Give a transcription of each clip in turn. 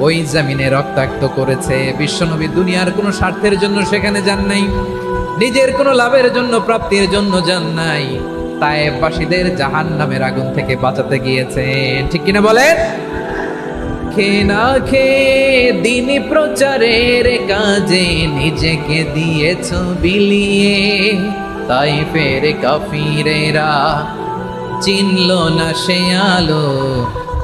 ওই জামিনে রক্তাক্ত করেছে। বিশ্বনবী দুনিয়ার কোনো স্বার্থের জন্য সেখানে যান নাই, নিজের কোনো লাভের জন্য, প্রাপ্তির জন্য যান নাই। তায়েফবাসীদের জাহান নামের আগুন থেকে বাঁচাতে গিয়েছেন ঠিক কিনা বলেন? খে না খে, দিন প্রচারের কাজে নিজেকে দিয়েছ বিলিয়ে। তাই ফের কাফিরেরা চিনল না সে আলো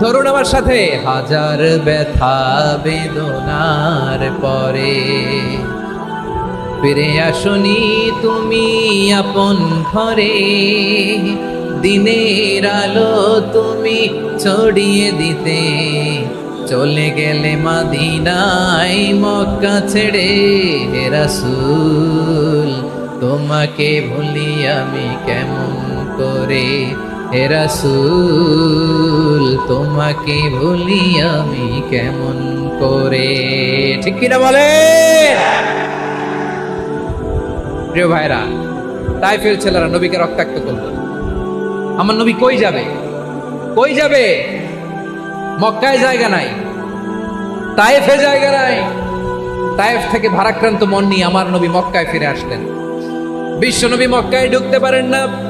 ধরুন আমার সাথে। হাজার ব্যথা বেদনার পরে। ফিরে আসনি তুমি আপন ঘরে। দিনের আলো তুমি ছড়িয়ে দিতে। চলে গেলে মাদিনাই মক্কা ছেড়ে। হে রাসূল, তোমাকে ভুলি আমি কেমন করে হে রাসূল, তোমাকে ভুলি আমি কেমন করে? ঠিক কিনা বলে? প্রিয় ভাইরা তাইফের ছেলেরা নবীকে রক্তাক্ত করল। আমার নবী কই যাবে? কই যাবে? মক্কায় জায়গা নাই। তায়েফে জায়গা নাই। তায়েফ থেকে ভারাক্রান্ত মন নিয়ে আমার নবী মক্কায় ফিরে আসলেন। বিশ্ব নবী মক্কায় ঢুকতে পারেন না।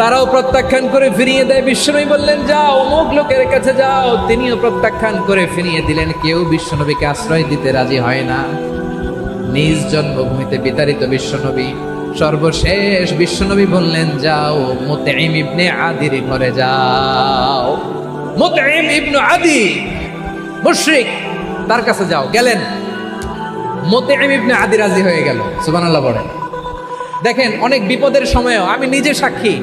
তারাও প্রত্যাখ্যান করে ফিরিয়ে দেয়। বিশ্বনবী বললেন, যাও, অমুক লোকের কাছে যাও। তিনিও প্রত্যাখ্যান করে ফিরিয়ে দিলেন। কেউ বিশ্বনবীকে আশ্রয় দিতে রাজি হয় না। নিজ জন্মভূমিতে বিতাড়িত বিশ্বনবী, সর্বশেষ বিশ্বনবী বললেন, যাও, মুতঈম ইবনে আদির ঘরে যাও। মুতঈম ইবনে আদি, মুশরিক, তার কাছে যাও। গেলেন। মুতঈম ইবনে আদি রাজি হয়ে গেল। সুবহানাল্লাহ বলেন। দেখেন, অনেক বিপদের সময়ও আমি নিজে সাক্ষী।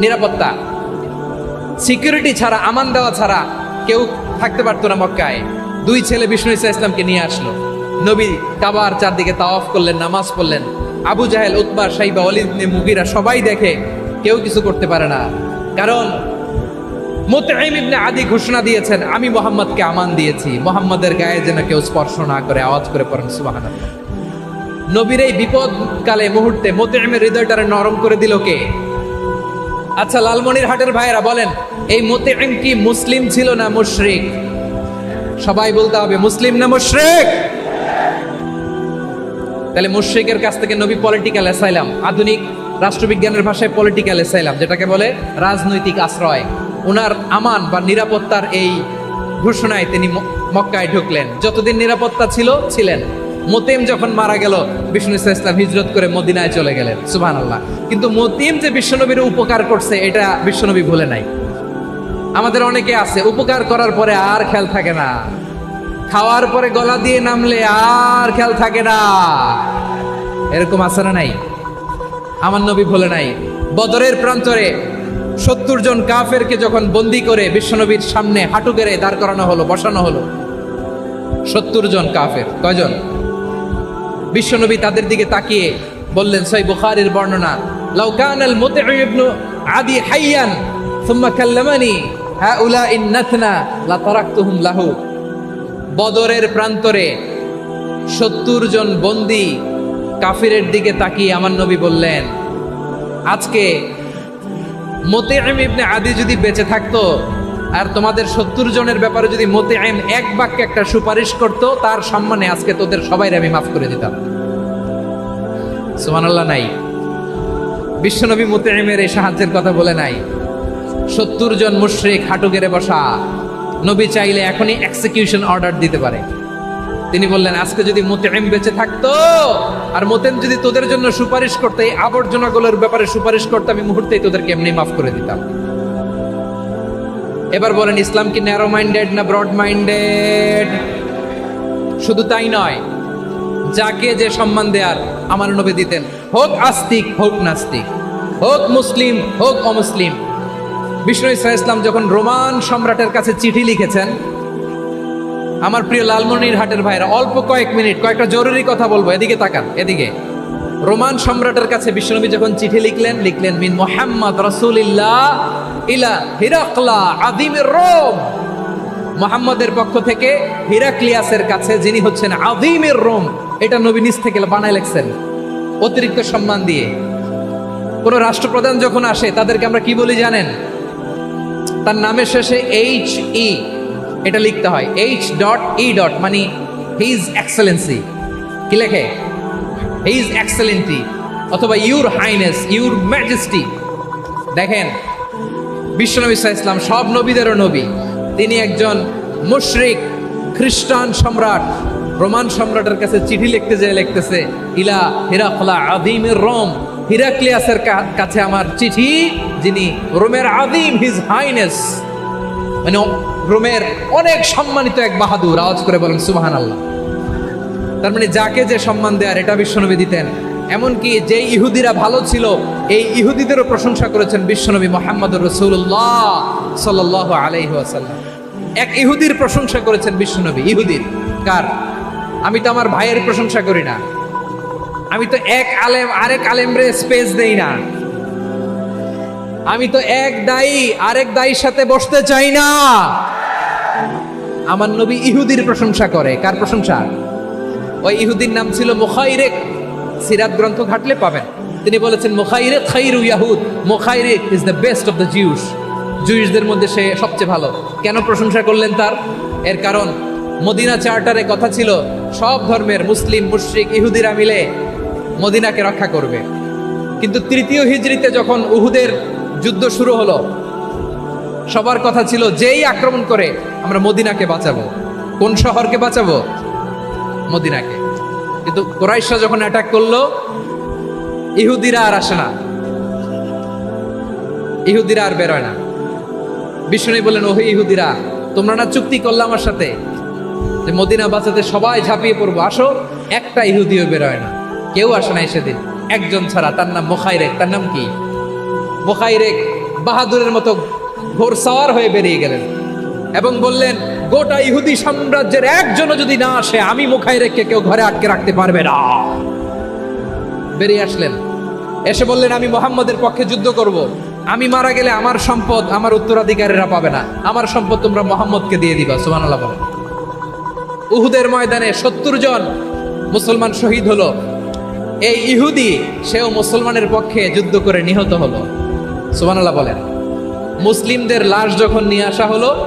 নিরাপত্তা। সিকিউরিটি ছাড়া, আমান দেওয়া ছাড়া কেউ থাকতে পারতো না মক্কায়। দুই ছেলে বিষ্ণু ইসা ইসলামকে নিয়ে আসলো। নবী কাবার চারদিকে তাওয়াফ করলেন, নামাজ পড়লেন। আবু জাহেল, উতবা, সাইবা অলিদ মুগিরা সবাই দেখে কেউ কিছু করতে পারে না। কারণ মুতাইম আদি ঘোষণা দিয়েছেন, আমি মোহাম্মদকে আমান দিয়েছি। মোহাম্মদের গায়ে যেন কেউ স্পর্শ না করে, আওয়াজ করে পড়েন, সুবহানাল্লাহ। নবীর এই বিপদকালে মুহূর্তে মোতাইমের হৃদয়টারে নরম করে দিল কে? আচ্ছা লালমনির হাটের ভাইয়েরা বলেন, এই মোতাইম কি মুসলিম ছিল না মুশরিক? সবাই বলতে হবে, মুসলিম না মুশরিক? তাহলে মুশরিকের কাছ থেকে নবী পলিটিক্যাল অ্যাসাইলাম আধুনিক রাষ্ট্রবিজ্ঞানের ভাষায় পলিটিক্যাল অ্যাসাইলাম যেটাকে বলে রাজনৈতিক আশ্রয়। ওনার আমান বা নিরাপত্তার এই ঘোষণায় তিনি মক্কায় ঢুকলেন। যতদিন নিরাপত্তা ছিল, ছিলেন। মতিম যখন মারা গেল, বিষ্ণু ইসা ইসলাম হিজরত করে মদিনায় চলে গেলেন। সুবহান আল্লাহ কিন্তু মতিম যে বিশ্বনবীর উপকার করছে, এটা বিশ্বনবী ভুলে নাই। আমাদের অনেকে আছে, উপকার করার পরে আর খেয়াল থাকে না। খাওয়ার পরে গলা দিয়ে নামলে আর খেয়াল থাকে না। এরকম আছে না নাই? আমার নবী ভুলে নাই। বদরের প্রান্তরে সত্তর জন কাফেরকে যখন বন্দি করে বিশ্বনবীর সামনে হাঁটু গেড়ে দাঁড় করানো হলো, বসানো হলো, সত্তর জন কাফের। কয়জন? বিশ্বনবী তাদের দিকে তাকিয়ে বললেন, সই বুখারীর বর্ণনা লাউকান আল মুতঈম ইবনু আদি হাইয়ান, সুম্মা কাল্লামানি হাউলা ইন নাথনা লা তারাকতুহুম লাহু। বদরের প্রান্তরে সত্তর জন বন্দি কাফিরের দিকে তাকিয়ে আমার নবী বললেন, আজকে মোতেআম ইবনে আদি যদি বেঁচে থাকতো আর তোমাদের সত্তর জনের ব্যাপারে যদি মোতেআম এক বাক্যে একটা সুপারিশ করত, তার সম্মানে আজকে তোদের সবাই আমি মাফ করে দিতাম। সুবহানাল্লাহ, নাই। বিশ্বনবী মোতেআমের এই সাহায্যের কথা বলে নাই। সত্তর জন মুশরিক হাঁটু গেড়ে বসা, নবী চাইলে এখনই এক্সিকিউশন অর্ডার দিতে পারে। তিনি বললেন, আজকে যদি মোতেম বেঁচে থাকতো, আর মোতেম যদি তোদের জন্য সুপারিশ করতে, এই আবর্জনাগুলোর ব্যাপারে সুপারিশ করতে, আমি মুহূর্তেই তোদেরকে এমনি মাফ করে দিতাম। এবার বলেন, ইসলাম কি ন্যারো মাইন্ডেড না ব্রড মাইন্ডেড শুধু তাই নয়, যাকে যে সম্মান দেয়ার আমার নবী দিতেন, হোক আস্তিক, হোক নাস্তিক, হোক মুসলিম, হোক অমুসলিম। বিষ্ণু ইসা ইসলাম যখন রোমান সম্রাটের কাছে চিঠি লিখেছেন, আমার প্রিয় লালমনির হাটের ভাইরা অল্প কয়েক মিনিট, কয়েকটা জরুরি কথা বলব, এদিকে তাকান, এদিকে। রোমান সম্রাটের কাছে বিশ্বনবী যখন চিঠি লিখলেন লিখলেন, মিন মোহাম্মদ রসুলিল্লাহ ইলা হিরাকলা আদিমের রোম। মোহাম্মদের পক্ষ থেকে হিরাক্লিয়াসের কাছে, যিনি হচ্ছেন আদিমের রোম, এটা নবী নিজ থেকে বানায় লেখছেন, অতিরিক্ত সম্মান দিয়ে। কোন রাষ্ট্রপ্রধান যখন আসে, তাদেরকে আমরা কি বলি জানেন? তার নামের শেষে এইচ ই এটা লিখতে হয় এইচ ডট ই ডট মানে হিজ এক্সেলেন্সি কি লেখে? হিজ এক্সেলেন্টি অথবা ইউর হাইনেস ইউর ম্যাজেস্টি দেখেন, বিশ্বনবী ইসা ইসলাম সব নবীদেরও নবী। তিনি একজন মুশরিক, খ্রিস্টান সম্রাট, রোমান সম্রাটের কাছে চিঠি লিখতে যেয়ে লিখতেছে, ইলা হিরাকলা আদিমের রোম। হিরাক্লিয়াসের কাছে আমার চিঠি, যিনি রোমের আদিম হিজ হাইনেস মানে রোমের অনেক সম্মানিত এক বাহাদুর। আওয়াজ করে বলেন সুবাহান আল্লাহ তার মানে যাকে যে সম্মান দেয়ার এটা বিশ্বনবী দিতেন। এমনকি যে ইহুদিরা ভালো ছিল, এই ইহুদিদেরও প্রশংসা করেছেন বিশ্বনবী মোহাম্মদ রসুল্লাহ সাল আলাইহি আসাল্লাম এক ইহুদির প্রশংসা করেছেন বিশ্বনবী। ইহুদির? কার? আমি তো আমার ভাইয়ের প্রশংসা করি না। আমি তো এক আলেম, আরেক আলেমরে স্পেস দেই না। আমি তো এক দায়ী, আরেক দায়ীর সাথে বসতে চাই না। আমার নবী ইহুদির প্রশংসা করে। কার প্রশংসা? ওই ইহুদির নাম ছিল মুখাইরেক। সিরাত গ্রন্থ ঘাটলে পাবেন। তিনি বলেছেন, মুখাইরেক খাইরু ইয়াহুদ। Mukhayriq is the best of the Jews জুইসদের মধ্যে সে সবচেয়ে ভালো। কেন প্রশংসা করলেন তার? এর কারণ, মদিনা চার্টারে কথা ছিল, সব ধর্মের মুসলিম, মুশরিক, ইহুদিরা মিলে মদিনাকে রক্ষা করবে। কিন্তু তৃতীয় হিজরিতে যখন উহুদের যুদ্ধ শুরু হলো, সবার কথা ছিল, যেই আক্রমণ করে আমরা মদিনাকে বাঁচাবো, কোন শহরকে বাঁচাবো? মদিনাকে। কিন্তু কোরাইশা যখন অ্যাটাক করল, ইহুদিরা আর আসে না। ইহুদিরা আর বেরোয় না। বিষ্ণু বললেন, ওহে ইহুদিরা, তোমরা না চুক্তি করলে আমার সাথে? যে মদিনা বাঁচাতে সবাই ঝাঁপিয়ে পড়ব। আসো, একটা ইহুদিও বেরোয় না। কেউ আসে নাই সেদিন। একজন ছাড়া, তার নাম মোখাইরেক। তার নাম কি? মোখাইরেক বাহাদুরের মতো ঘোর সাওয়ার হয়ে বেরিয়ে গেলেন। এবং বললেন গোটা ইহুদি সাম্রাজ্যের একজনও যদি না আসে, আমি মুখায় রেখে কেউ ঘরে আটকে রাখতে পারবে না। বেরিয়ে আসলেন। এসে বললেন, আমি মোহাম্মদের পক্ষে যুদ্ধ করব। আমি মারা গেলে আমার সম্পদ আমার উত্তরাধিকারীরা পাবে না। আমার সম্পদ তোমরা মোহাম্মদকে দিয়ে দিবা। সুমান আল্লাহ উহুদের ময়দানে সত্তর জন মুসলমান শহীদ হলো। এই ইহুদি, সেও মুসলমানের পক্ষে যুদ্ধ করে নিহত হলো। সুবহানাল্লাহ বলেন। মুসলিমদের লাশ যখন নিয়ে আসা হলো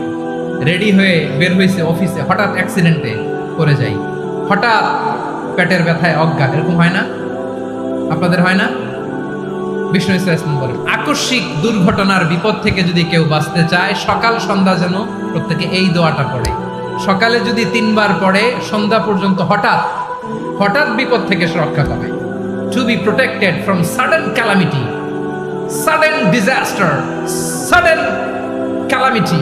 রেডি হয়ে বের হয়েছে অফিসে হঠাৎ অ্যাক্সিডেন্টে করে যাই। হঠাৎ পেটের ব্যথায় অজ্ঞা এরকম হয় না? আপনাদের হয় না? বিষ্ণু ইসলাম বলেন, আকস্মিক দুর্ঘটনার বিপদ থেকে যদি কেউ বাঁচতে চায়, সকাল সন্ধ্যা যেন প্রত্যেকে এই দোয়াটা পড়ে। সকালে যদি তিনবার পড়ে, সন্ধ্যা পর্যন্ত হঠাৎ হঠাৎ বিপদ থেকে রক্ষা পাবে। To be protected from sudden calamity sudden disaster sudden calamity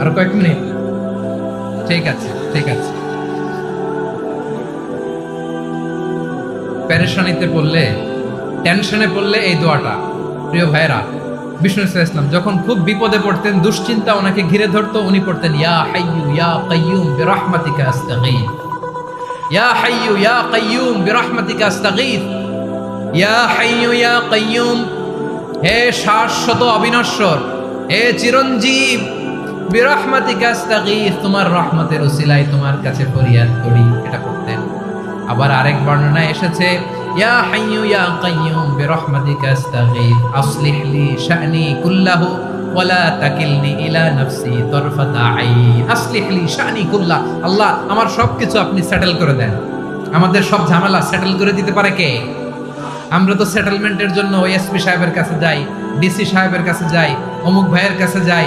আরও কয়েক মিনিট। ঠিক আছে ঠিক আছে। প্যারেশানিতে পড়লে, টেনশনে পড়লে এই দোয়াটা। প্রিয় ভাইরা বিষ্ণু ইসলাম যখন খুব বিপদে পড়তেন, দুশ্চিন্তা ওনাকে ঘিরে ধরতো, উনি পড়তেন, ইয়া হাইয়ু ইয়া কাইয়ুম বিরহমাতিকা ইয়া হাইয়ু ইয়া কাইয়ুম বিরহমাতিকা ইয়া হাইয়ু ইয়া কাইয়ুম হে শাশ্বত অবিনশ্বর, হে চিরঞ্জীব আস্তাগীথ তোমার রহমতের তোমার কাছে ফরিয়াদ করি, এটা করতেন আবার আরেক বর্ণনায় এসেছে, ইয়া হাইয়ু ইয়া কাইয়ুম শা'নি কুল্লাহু, ওয়ালা তাকিলনি ইলা নাফসি তরফাতা আইন শা'নি আল্লাহ, আমার সবকিছু আপনি সেটেল করে দেন। আমাদের সব ঝামেলা সেটেল করে দিতে পারে কে? আমরা তো সেটেলমেন্টের জন্য এসপি সাহেবের কাছে যাই, ডিসি সাহেবের কাছে যাই, অমুক ভাইয়ের কাছে যাই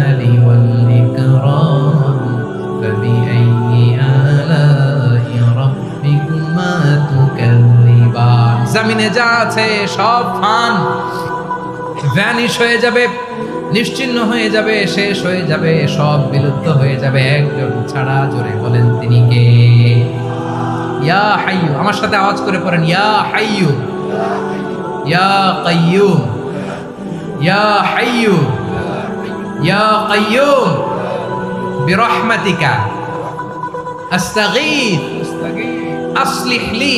জমিনে যা আছে, সব ফান। ভ্যানিশ হয়ে যাবে নিশ্চিহ্ন হয়ে যাবে, শেষ হয়ে যাবে, সব বিলুপ্ত হয়ে যাবে। একজন ছাড়া জোরে বলেন তিনি কে? ইয়া হাইয়ু, আমার সাথে আওয়াজ করে পড়েন। ইয়া হাইয়ু, ইয়া কাইয়ুম, ইয়া হাইয়ু, ইয়া কাইয়ুম, বিরহমাতিকা। আস্তাগীথ আসলিহ লি।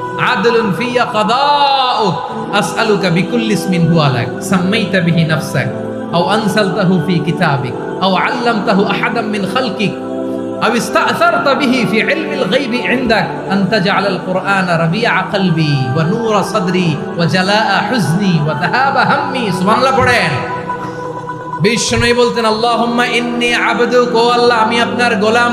আদলুন ফিয়া কাদাউক আসআলুকা বিকুল্লি ইসমিন হুয়া লাক সাম্মাইতা বিহি নাফসাক আও আনসালতাহু ফি কিতাবিক আও আল্লামতাহু আহাদাম মিন খালকিক أو استأثرت به في علم الغيب عندك أن تجعل القرآن ربيع قلبي ونور صدري وجلاء حزني وذهاب همي سبحان الله পড়েন বিষ্ণুই বলতেন আল্লাহুম্মা ইন্নী আবদুক ও আল্লাহ আমি আপনার গোলাম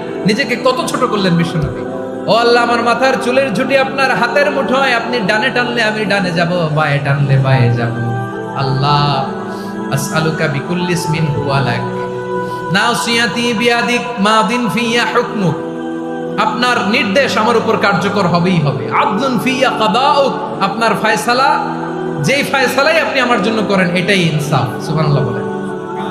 নিজেকে কত ছোট করলেন বিশ্বনবী ও আল্লাহ, আমার মাথার চুলের ঝুটি আপনার হাতের মুঠোয়, আপনি ডানে টানলে আমি ডানে যাব, বায়ে টানলে বায়ে যাব। আল্লাহ, আসআলুকা বিকুল্লি ইসমিন হুয়া লাক। নাসিয়াতি বিয়াদিক মাদিন ফিয়া হুকমুক। আপনার নির্দেশ আমার উপর কার্যকর হবেই হবে। আব্দুন ফিয়া কাদাউক। আপনার ফায়সালা, যেই ফায়সালাই আপনি আমার জন্য করেন, এটাই ইনসাফ। সুবহানাল্লাহ বলেন।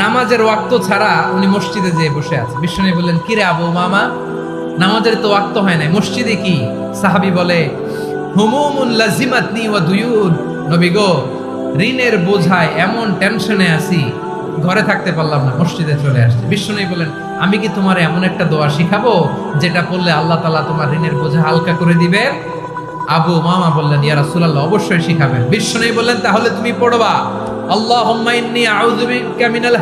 নামাজের ওয়াক্ত ছাড়া উনি মসজিদে যেয়ে বসে আছে। বিষ্ণু বললেন কিরে আবু মামা নামাজের তো ওয়াক্ত হয় না মসজিদে কি? সাহাবি বলে নবী গো, ঋণের বোঝায় এমন টেনশনে আছি, ঘরে থাকতে পারলাম না, মসজিদে চলে আসছে। বিষ্ণু বলেন আমি কি তোমার এমন একটা দোয়া শিখাবো, যেটা পড়লে আল্লাহ তালা তোমার ঋণের বোঝা হালকা করে দিবে আবু মামা বললেন, ইয়া রাসূলুল্লাহ, অবশ্যই শিখাবেন। বিষ্ণু বললেন, তাহলে তুমি পড়বা।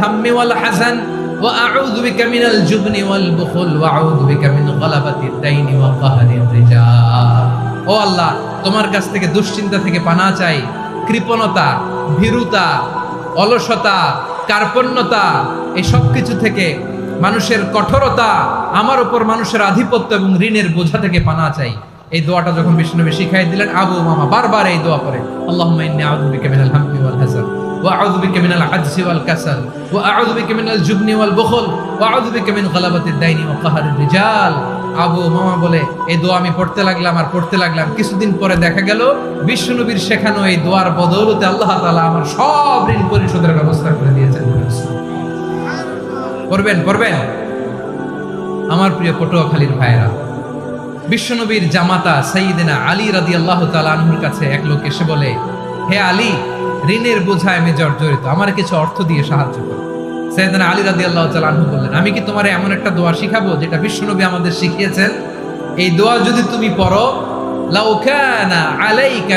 হাম্মি ওয়াল হাসান ওয়া আউযু বিকা মিনাল জুবনি ওয়াল বুখল ওয়া আউযু বিকা মিন গালাবাতিদ দাইনি ওয়া কাহরির রিজাল। ও আল্লাহ, তোমার কাছ থেকে দুশ্চিন্তা থেকে পানা চাই। কৃপণতা, ভীরুতা, অলসতা, কার্পণ্যতা, এই সব কিছু থেকে মানুষের কঠোরতা, আমার উপর মানুষের আধিপত্য এবং ঋণের বোঝা থেকে পানা চাই। এই দোয়াটা যখন বিষ্ণুনবী শিখাই দিলেন, আবু মামা বারবার এই দোয়া করে আল্লাহ আউযু বিকা মিনাল হাম্মি ওয়াল হাসান। বিকা মিনাল জুবনি ওয়াল বুখল ওয়া আউযু বিকা মিন গালাবাতিদ দাইনি ওয়া কাহরির রিজাল। আবু মামা বলে, এই দোয়া আমি পড়তে লাগলাম আর পড়তে লাগলাম। কিছুদিন পরে দেখা গেল বিষ্ণুনবীর শেখানো এই দোয়ার বদৌলতে আল্লাহ তাআলা আমার সব ঋণ পরিশোধের ব্যবস্থা করে দিয়েছেন। পড়বেন পড়বেন। আমার প্রিয় পটুয়াখালীর ভাইয়েরা, বিশ্বনবীর জামাতা সাইয়েদেনা আলী রাদি আল্লাহ তালুর কাছে এক লোক এসে বলে, হে আলী ঋণের বোঝায় আমি জর্জরিত। আমার কিছু অর্থ দিয়ে সাহায্য করো। সাইয়েদেনা আলী রাদি আল্লাহ তালু বললেন, আমি কি তোমার এমন একটা দোয়া শিখাবো যেটা বিশ্বনবী আমাদের শিখিয়েছেন? এই দোয়া যদি তুমি পড়ো আলাইকা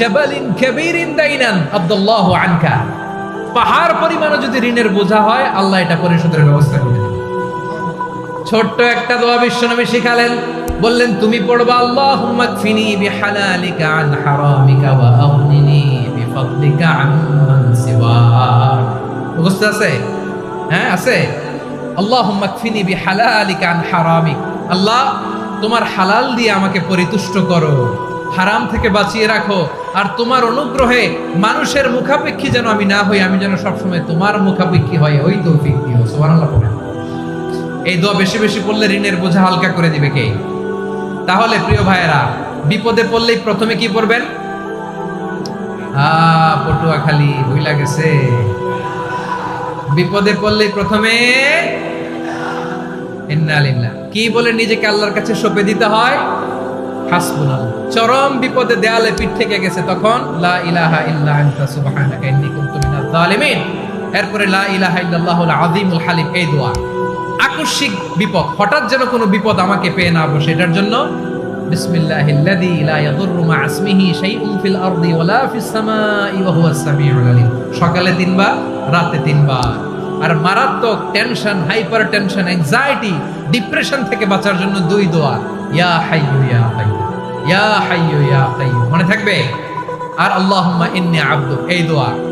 জাবালিন কাবীরিন দাইনান আব্দুল্লাহ আনকা। পাহাড় পরিমাণে যদি ঋণের বোঝা হয়, আল্লাহ এটা পরিশোধের ব্যবস্থা করে ছোট্ট একটা দোয়া বিশ্বনবী শিখালেন। বললেন, তুমি পড়বা, আল্লাহুম্মা কফিনি বিহালালিকা আন হারামিকা ওয়া আগনিনি। হ্যাঁ আছে। আল্লাহুম্মা কফিনি বিহালালিকা আন আল্লাহ, তোমার হালাল দিয়ে আমাকে পরিতুষ্ট করো। হারাম থেকে বাঁচিয়ে রাখো। আর তোমার অনুগ্রহে মানুষের মুখাপেক্ষী যেন আমি না হই, আমি যেন সবসময় তোমার মুখাপেক্ষী হয় ওই তৌফিক দিও। এই দোয়া বেশি বেশি পড়লে ঋণের বোঝা হালকা করে দিবে কে? তাহলে প্রিয় ভাইয়েরা, বিপদে পড়লেই প্রথমে কি পড়বেন? পটুয়া খালি ভুইলা গেছে। বিপদে পড়লে প্রথমে কি বলে নিজেকে আল্লাহর কাছে সঁপে দিতে হয়? চরম বিপদে দেয়ালে পিঠ থেকে গেছে তখন, লা ইলাহা ইল্লা আনতা সুবহানাকা ইন্নী কুনতু মিনাজ জালিমিন এরপরে লা ইলাহা ইল্লাল্লাহুল আযীমুল হালিম, এই দোয়া। আকস্মিক বিপদ, হঠাৎ যেন কোনো বিপদ আমাকে পেয়ে না বসে, এটার জন্য বিসমিল্লাহিল্লাযী লা ইয়াদুররু মা ইসমিহি শাইউন ফিল আরদি ওয়ালা ফিস সামাই ওয়া হুয়াস সামিউল আলিম। সকালে তিনবার, রাতে তিনবার। আর মারাত্মক tension hyper tension anxiety depression থেকে বাঁচার জন্য দুই দোয়া। ইয়া হাইয়ু ইয়া কাইয়্যুম। ইয়া হাইয়ু ইয়া কাইয়্যুম। মনে থাকবে? আর আল্লাহুম্মা ইন্নী আবদু এই দোয়া।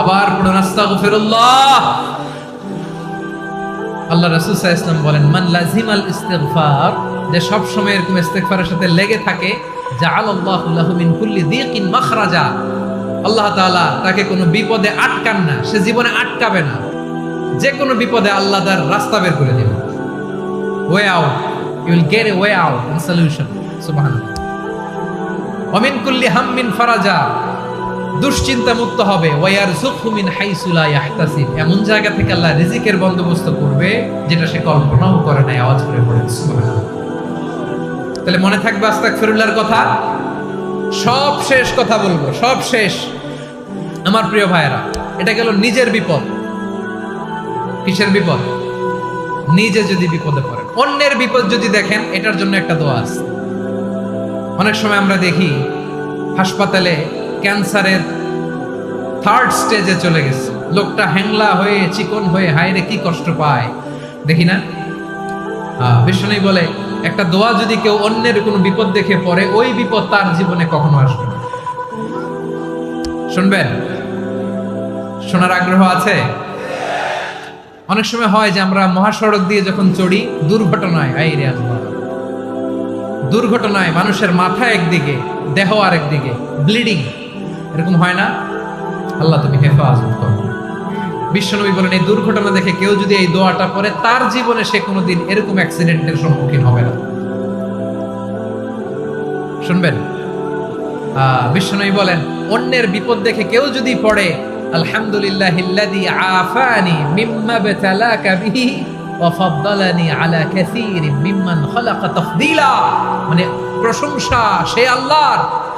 আবার পড়ুন আল্লাহ রাসূল সাল্লাল্লাহু বলেন, মান লাজিমাল ইস্তিগফার, যে সব সময় এরকম ইস্তিগফারের সাথে লেগে থাকে, জাআলাল্লাহু লাহু মিন কুল্লি মাখরাজা, আল্লাহ তাআলা তাকে কোনো বিপদে আটকান না, সে জীবনে আটকাবে না। যে কোনো বিপদে আল্লাহ তার রাস্তা বের করে দেবে way out you will get a way out solution সুবহানাল্লাহ। অমিন কুল্লি হাম্মিন ফারাজা দুশ্চিন্তা মুক্ত হবে। ওয়ার মিন হাইসু লা ইয়াহতাসিব। এমন জায়গা থেকে আল্লাহ রিজিকের বন্দোবস্ত করবে, যেটা সে কল্পনাও করে নাই, আওয়াজ করে পড়ে তাহলে মনে থাকবে আস্তাগফিরুল্লাহর কথা? সব শেষ কথা বলব, সব শেষ। আমার প্রিয় ভাইয়েরা, এটা গেল নিজের বিপদ। কিসের বিপদ? নিজে যদি বিপদে পড়েন। অন্যের বিপদ যদি দেখেন, এটার জন্য একটা দোয়া আছে। অনেক সময় আমরা দেখি, হাসপাতালে ক্যান্সারের থার্ড স্টেজে চলে গেছে। লোকটা হ্যাংলা হয়ে, চিকন হয়ে হাইরে কি কষ্ট পায়। দেখি না। বিষ্ণু বলে, একটা দোয়া যদি কেউ অন্যের কোনো বিপদ দেখে পড়ে, ওই বিপদ তার জীবনে কখনো আসবে না। শুনবেন? শোনার আগ্রহ আছে? অনেক সময় হয় যে আমরা মহাসড়ক দিয়ে যখন চড়ি, দুর্ঘটনায় আই রে দুর্ঘটনায় মানুষের মাথা একদিকে, দেহ আরেকদিকে ব্লিডিং এরকম হয় না? আল্লাহ তুমি হেফাজত করো। বিশ্বনবী বলেন, এই দুর্ঘটনা দেখে কেউ যদি এই দোয়াটা পড়ে, তার জীবনে সে কোনোদিন এরকম অ্যাক্সিডেন্টের সম্মুখীন হবে না। শুনবেন? বিশ্বনবী বলেন, অন্যের বিপদ দেখে কেউ যদি পড়ে আলহামদুলিল্লাহ ইল্লাযী আফানি মিম্মা বাতালাকা বিহি ওয়া আলা কাসীরিন মিম্মান খালাকা মানে প্রশংসা সে আল্লাহর।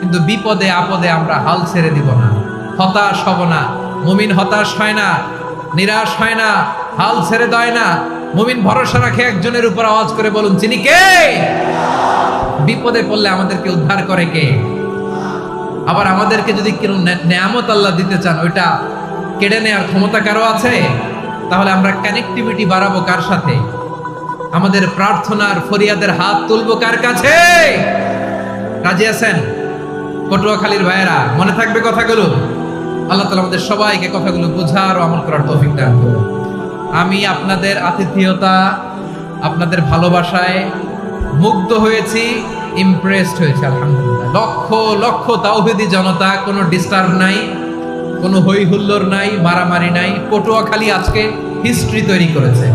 কিন্তু বিপদে, আপদে আমরা হাল ছেড়ে দিব না। হতাশ হব না। মুমিন হতাশ হয় না, নিরাশ হয় না, হাল ছেড়ে দেয় না। মুমিন ভরসা রাখে একজনের উপর আওয়াজ করে বলুন, চিনি কে? বিপদে পড়লে আমাদেরকে উদ্ধার করে কে? আবার আমাদেরকে যদি কেউ নেয়ামত আল্লাহ দিতে চান, ওইটা কেড়ে নেওয়ার ক্ষমতা কারও আছে? তাহলে আমরা কানেক্টিভিটি বাড়াবো কার সাথে? আমাদের প্রার্থনার ফরিয়াদের হাত তুলবো কার কাছে? রাজি আছেন? পটুয়াখালীর ভাইয়েরা, মনে থাকবে কথাগুলো? আল্লাহ তালা আমাদের সবাইকে কথাগুলো বোঝার ও আমল করার তৌফিক দান করুন। আমি আপনাদের আতিথেয়তা, আপনাদের ভালোবাসায় মুগ্ধ হয়েছি ইমপ্রেসড হয়েছে, আলহামদুলিল্লাহ। লক্ষ লক্ষ তাওহিদি জনতা, কোনো ডিস্টার্ব নাই, কোনো হই হুল্লোর নাই, মারামারি নাই। পটুয়াখালী আজকে হিস্ট্রি তৈরি করেছে।